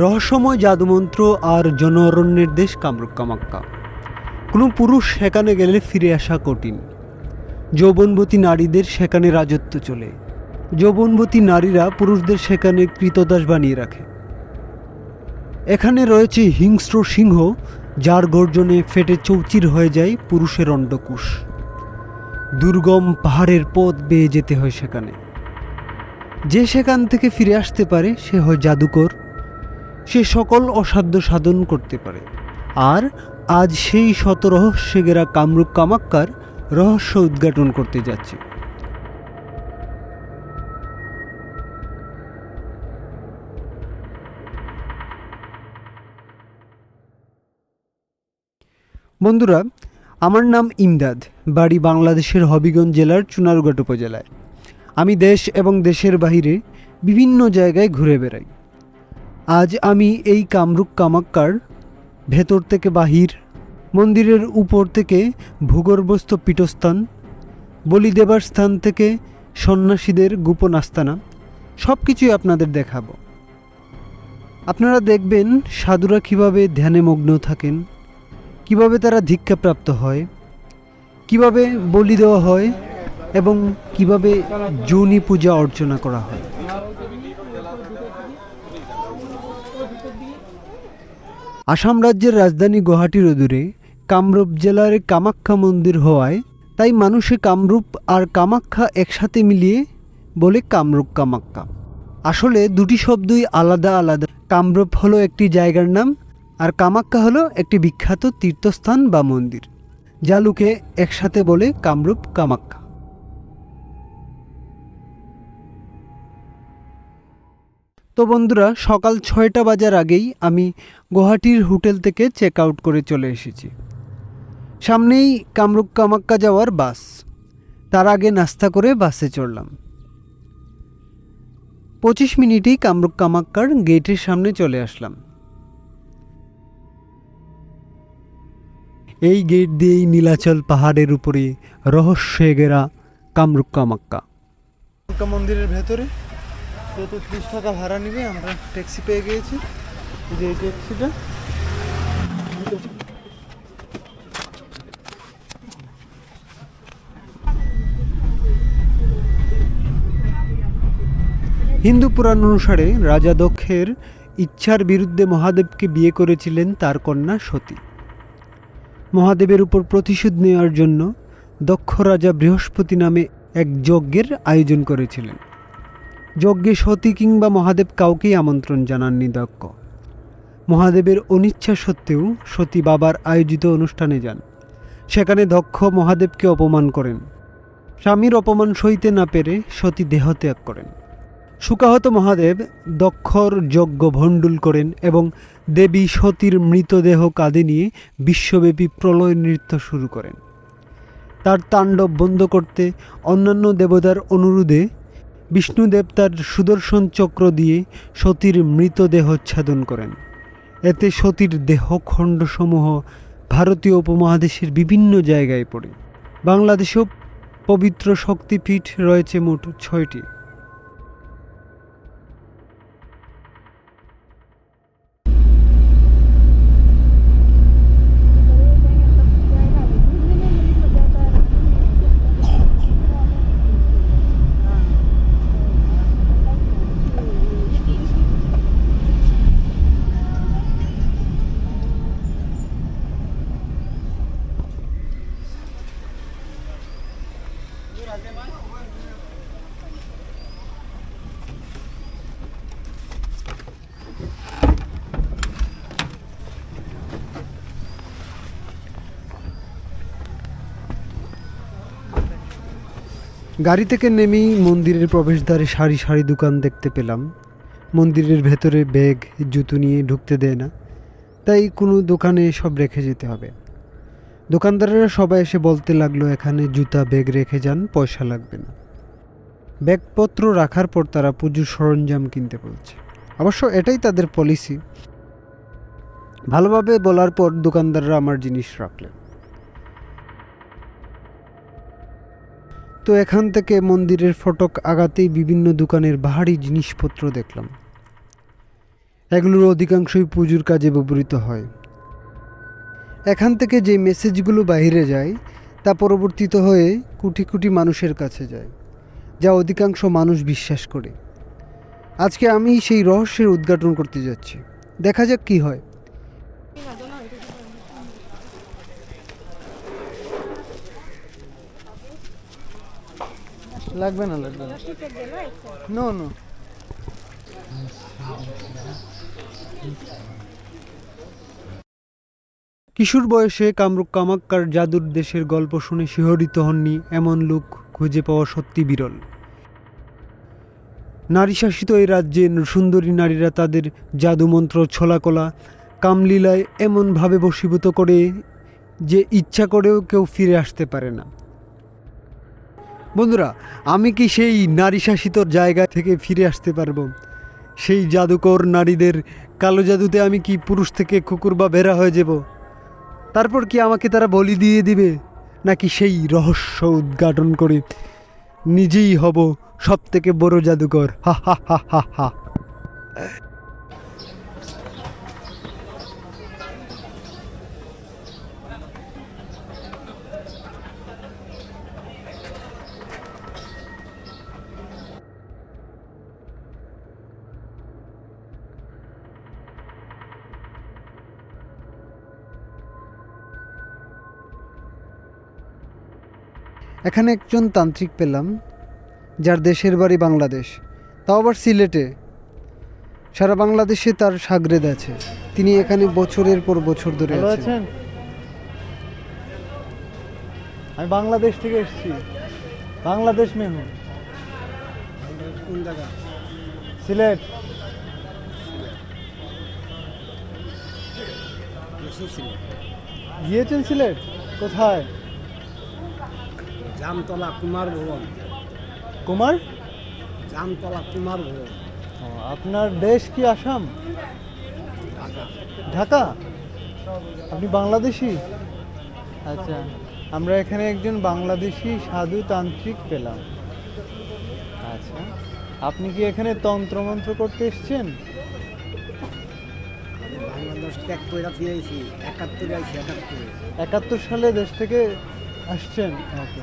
রহস্যময় জাদুমন্ত্র আর জন অরণ্যের দেশ কামরূপ কামাক্কা কোনো পুরুষ সেখানে গেলে ফিরে আসা কঠিন। যৌবনবতী নারীদের সেখানে রাজত্ব চলে। যৌবনবতী নারীরা পুরুষদের সেখানে কৃতদাস বানিয়ে রাখে। এখানে রয়েছে হিংস্র সিংহ, যার গর্জনে ফেটে চৌচির হয়ে যায় পুরুষের অন্ডকুশ দুর্গম পাহাড়ের পথ বেয়ে যেতে হয় সেখানে। যে সেখান থেকে ফিরে আসতে পারে সে হয় জাদুকর সে সকল অসাধ্য সাধন করতে পারে। আর আজ সেই শত রহস্যে ঘেরা কামরূপ কামাক্কার রহস্য উদ্ঘাটন করতে যাচ্ছে। বন্ধুরা, আমার নাম ইমদাদ, বাড়ি বাংলাদেশের হবিগঞ্জ জেলার চুনারুঘাট উপজেলায়। আমি দেশ এবং দেশের বাহিরে বিভিন্ন জায়গায় ঘুরে বেড়াই। আজ আমি এই কামরূপ কামাক্কার ভেতর থেকে বাহির, মন্দিরের উপর থেকে ভূগর্ভস্থ পীঠস্থান বলি দেবার স্থান থেকে সন্ন্যাসীদের গোপন আস্তানা সব কিছুই আপনাদের দেখাবো। আপনারা দেখবেন সাধুরা কীভাবে ধ্যানে মগ্ন থাকেন, কীভাবে তারা ধিক্ষাপ্রাপ্ত হয়, কীভাবে বলি দেওয়া হয় এবং কীভাবে যৌনি পূজা অর্চনা করা হয়। আসাম রাজ্যের রাজধানী গুয়াহাটির অদূরে কামরূপ জেলার কামাখ্যা মন্দির হওয়ায় তাই মানুষে কামরূপ আর কামাখ্যা একসাথে মিলিয়ে বলে কামরূপ কামাখ্যা। আসলে দুটি শব্দই আলাদা আলাদা। কামরূপ হলো একটি জায়গার নাম আর কামাখ্যা হলো একটি বিখ্যাত তীর্থস্থান বা মন্দির, যা লোকে একসাথে বলে কামরূপ কামাখ্যা। তো বন্ধুরা, সকাল ছয়টা বাজার আগেই আমি গুয়াহাটির হোটেল থেকে চেক আউট করে চলে এসেছি। সামনেই কামরূপ কামাক্কা যাওয়ার বাস। তার আগে নাস্তা করে বাসে চড়লাম। পঁচিশ মিনিটেই কামরূপ কামাক্কার গেটের সামনে চলে আসলাম। এই গেট দিয়েই নীলাচল পাহাড়ের উপরে রহস্যে ঘেরা কামরূপ কামাক্কা। কামাক্কা মন্দিরের ভেতরে চৌত্রিশ টাকা ভাড়া নিবে, আমরা ট্যাক্সি পেয়ে গিয়েছি। যে এই ট্যাক্সিটা হিন্দু পুরাণ অনুসারে রাজা দক্ষের ইচ্ছার বিরুদ্ধে মহাদেবকে বিয়ে করেছিলেন তার কন্যা সতী। মহাদেবের উপর প্রতিশোধ নেওয়ার জন্য দক্ষ রাজা বৃহস্পতি নামে এক যজ্ঞের আয়োজন করেছিলেন। যজ্ঞে সতী কিংবা মহাদেব কাউকেই আমন্ত্রণ জানাননি দক্ষ। মহাদেবের অনিচ্ছা সত্ত্বেও সতী বাবার আয়োজিত অনুষ্ঠানে যান। সেখানে দক্ষ মহাদেবকে অপমান করেন। স্বামীর অপমান সইতে না পেরে সতী দেহত্যাগ করেন। সুকাহত মহাদেব দক্ষর যজ্ঞ ভণ্ডুল করেন এবং দেবী সতীর মৃতদেহ কাঁধে নিয়ে বিশ্বব্যাপী প্রলয় নৃত্য শুরু করেন। তার তাণ্ডব বন্ধ করতে অন্যান্য দেবতার অনুরোধে বিষ্ণুদেব তার সুদর্শন চক্র দিয়ে সতীর মৃতদেহ ছাদন করেন। এতে সতীর দেহখণ্ডসমূহ ভারতীয় উপমহাদেশের বিভিন্ন জায়গায় পড়ে। বাংলাদেশেও পবিত্র শক্তিপীঠ রয়েছে মোট ছয়টি। গাড়ি থেকে নেমেই মন্দিরের প্রবেশদ্বারে সারি সারি দোকান দেখতে পেলাম। মন্দিরের ভেতরে ব্যাগ, জুতো নিয়ে ঢুকতে দেয় না। তাই কোনো দোকানে সব রেখে যেতে হবে। দোকানদারেরা সবাই এসে বলতে লাগল, এখানে জুতা, ব্যাগ রেখে যান, পয়সা লাগবে না। ব্যাগপত্র রাখার পর তারা পুজোর সরঞ্জাম কিনতে বলছে। অবশ্য এটাই তাদের পলিসি ভালোভাবে বলার পর দোকানদাররা আমার জিনিস রাখলেন। তো এখান থেকে মন্দিরের ফটক আগাতেই বিভিন্ন দোকানের ভারী জিনিসপত্র দেখলাম। এগুলোর অধিকাংশই পুজোর কাজে ব্যবহৃত হয়। এখান থেকে যে মেসেজগুলো বাইরে যায়, তা পরবর্তীত হয়ে কোটি কোটি মানুষের কাছে যায়, যা অধিকাংশ মানুষ বিশ্বাস করে। আজকে আমি সেই রহস্যের উদ্ঘাটন করতে যাচ্ছি। দেখা যাক কি হয়। লাগবে না লাগবে না। নো নো কিশোর বয়সে কামরূপ কামাক্কার জাদুর দেশের গল্প শুনে শিহরিত হননি এমন লোক খুঁজে পাওয়া সত্যি বিরল। নারী শাসিত এই রাজ্যে সুন্দরী নারীরা তাদের জাদুমন্ত্র ছলাকলা, কামলীলায় এমনভাবে বশীভূত করে যে ইচ্ছা করেও কেউ ফিরে আসতে পারে না। বন্ধুরা, আমি কি সেই নারী শাসিত জায়গা থেকে ফিরে আসতে পারব? সেই জাদুকর নারীদের কালো জাদুতে আমি কি পুরুষ থেকে কুকুর বা বেড়া হয়ে যাব? তারপর কি আমাকে তারা বলি দিয়ে দিবে? নাকি সেই রহস্য উদ্ঘাটন করে নিজেই হব সব থেকে বড় জাদুকর? হা হা হা হা হা। এখানে একজন তান্ত্রিক পেলাম যার দেশের বাড়ি বাংলাদেশ তাও আবার সিলেটে। সারা বাংলাদেশে তার সাগরেদ আছে। তিনি এখানে বছরের পর বছর ধরে আছেন। আমি বাংলাদেশ থেকে এসেছি। বাংলাদেশ में हूँ কোন জায়গা সিলেট। গিয়েছেন সিলেট? কোথায়? জামতলা কুমার ভবন। কুমার? জামতলা কুমার ভবন। আপনার দেশ কি আসাম? ঢাকা। আপনি বাংলাদেশি? আচ্ছা আমরা এখানে একজন বাংলাদেশি সাধু তান্ত্রিক পেলাম। আচ্ছা আপনি কি এখানে তন্ত্রমন্ত্র করতে এসছেন? একাত্তর সালে দেশ থেকে আসছেন? ওকে।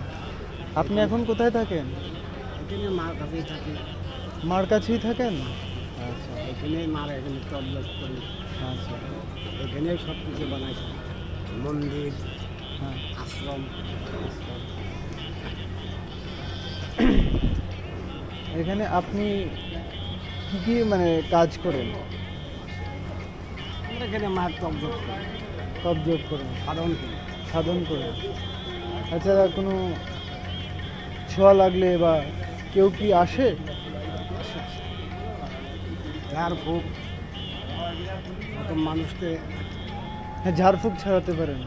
আপনি এখন কোথায় থাকেন? এখানে মার কাছেই থাকি। মার কাছেই থাকেন? আচ্ছা এখানে মার এখানে তবলক করি। আচ্ছা। এখানে সব কিছু বানাইছি মন্দির হ্যাঁ। আশ্রম। এখানে আপনি কি কি মানে কাজ করেন? আমরা এখানে মার তবলক করি। তবজব করেন? সাধন করি। সাধন করেন। এছাড়া কোনো ছোঁয়া লাগলে বা কেউ কি আসে? কত মানুষকে হ্যাঁ ঝাড়ফুঁক ছাড়াতে পারেন।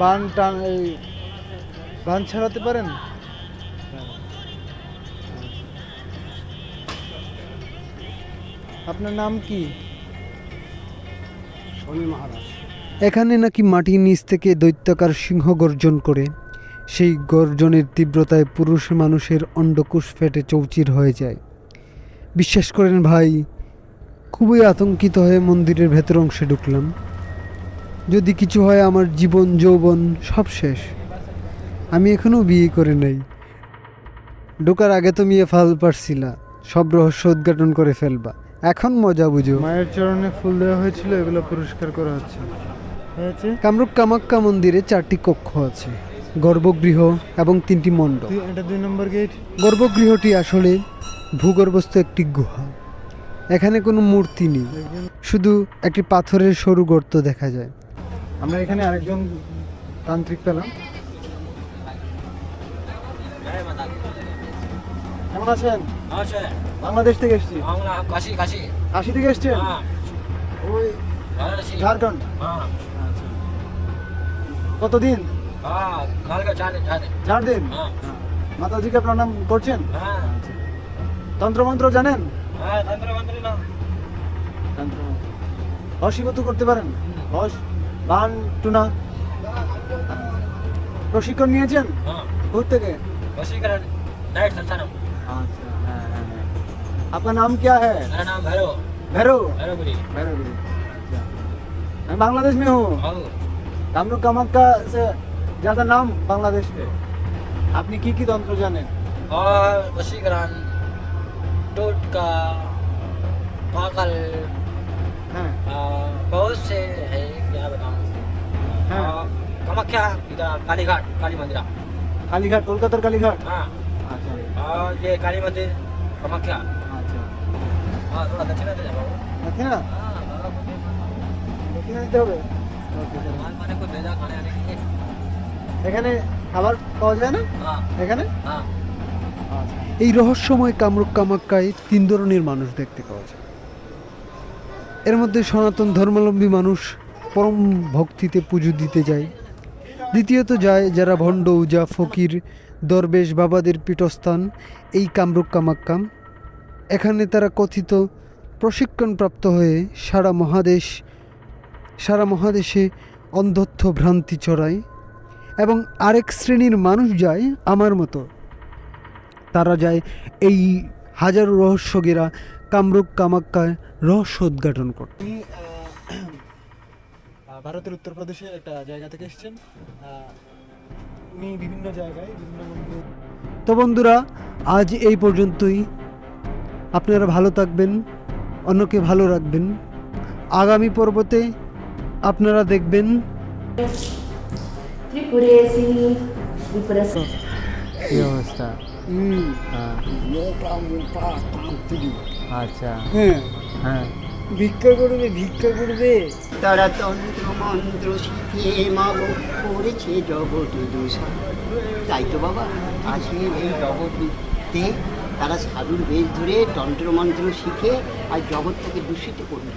বান টান এই বান ছাড়াতে পারেন? আপনার নাম কি? শনি মহারাজ। এখানে নাকি মাটির নিচ থেকে দৈত্যাকার সিংহ গর্জন করে। সেই গর্জনের তীব্রতায় পুরুষ মানুষের অন্ডকুশ ফেটে চৌচির হয়ে যায়। বিশ্বাস করেন ভাই খুবই আতঙ্কিত হয়ে মন্দিরের ভেতর অংশে ঢুকলাম। যদি কিছু হয় আমার জীবন যৌবন সব শেষ। আমি এখনও বিয়ে করে নাই। ঢোকার আগে তো মেয়ে ফাল পারছিলা সব রহস্য উদ্ঘাটন করে ফেলবা। এখন মজা বুঝো। মায়ের চরণে ফুল দেওয়া হয়েছিল এগুলো পুরস্কার করা হচ্ছে। কামরূপ কামাক্কা মন্দিরে চারটি কক্ষ আছে। গর্ভগৃহ এবং তিনটি মণ্ডপ। এটা দুই নম্বর গেট? গর্ভগৃহটি আসলে ভূগর্ভস্থ একটি গুহা। এখানে কোনো মূর্তি নেই। শুধু একটি পাথরের সরু গর্ত দেখা যায়। আমরা এখানে আরেকজন তান্ত্রিক পেলাম। কেমন আছেন? আচ্ছা বাংলাদেশ থেকে এসেছি। কাশি কাশি কাশি থেকে এসছেন? হ্যাঁ ওই ঝাড়খণ্ড? হ্যাঁ। কতদিন? চার দিন চার দিন চার দিন হ্যাঁ মাতাজিকে প্রণাম করছেন হ্যাঁ তন্ত্রমন্ত্র জানেন হ্যাঁ তন্ত্র মন্ত্র না অসীমত করতে পারেন হস বান টুনা প্রশিক্ষণ নিয়েছেন হ্যাঁ কোথ থেকে वशीकरण नाइट संसारम আচ্ছা হ্যাঁ হ্যাঁ আপনার নাম क्या है मेरा नाम भैरव भैरव भैरवपुरी भैरवपुरी अच्छा। मैं बांग्लादेश में हूँ आओ कामरूप कामाख्या से ज़्यादा नाम बांग्लादेश में আপনি কি কি তন্ত্র জানেন और वशीकरण टोटका पागल হ্যাঁ आ, बहुत से है क्या बताऊँ हाँ। आ, कामाख्या इधर कालीघाट काली मंदिर কালীঘাট কলকাতার কালীঘাট हाँ আচ্ছা और ये काली मंदिर कामाख्या আচ্ছা हाँ थोड़ा दक्षिणा दे जाओ দেখে না দেখে নিতে হবে Okay, sir. मान माने को भेजा खाने आने के लिए এখানে খাবার পাওয়া যায় না? এখানে? আচ্ছা। এই রহস্যময় কামরূপ কামাক্কায় তিন ধরনের মানুষ দেখতে পাওয়া যায়। এর মধ্যে সনাতন ধর্মাবলম্বী মানুষ পরম ভক্তিতে পুজো দিতে যায়। দ্বিতীয়ত যায় যারা ভণ্ড উজা ফকির দরবেশ বাবাদের পীঠস্থান এই কামরূপ কামাক্কাম। এখানে তারা কথিত প্রশিক্ষণপ্রাপ্ত হয়ে সারা মহাদেশ সারা মহাদেশে অন্ধত্ব ভ্রান্তি ছড়ায়। এবং আরেক শ্রেণির মানুষ যায় আমার মতো। তারা যায় এই হাজারো রহস্য ঘেরা কামরূপ কামাক্কায় রহস্য উদ্ঘাটন করতে। ভারতের উত্তরপ্রদেশের একটা জায়গা থেকে এসেছেন। উনি বিভিন্ন জায়গায় বিভিন্ন তো বন্ধুরা আজ এই পর্যন্তই। আপনারা ভালো থাকবেন অন্যকে ভালো রাখবেন। আগামী পর্বতে আপনারা দেখবেন। ত্রিপুরেসি ত্রিপুরেসি কি অবস্থা আচ্ছা হ্যাঁ হ্যাঁ ভিক্ষা করবে ভিক্ষা করবে তারা তন্ত্র মন্ত্র শিখে মা করেছে জগৎ দোষা তাই তো বাবা আসে এই জগৎতে তারা সাধুর বেশ ধরে তন্ত্র মন্ত্র শিখে আর জগৎটাকে দূষিত করবে।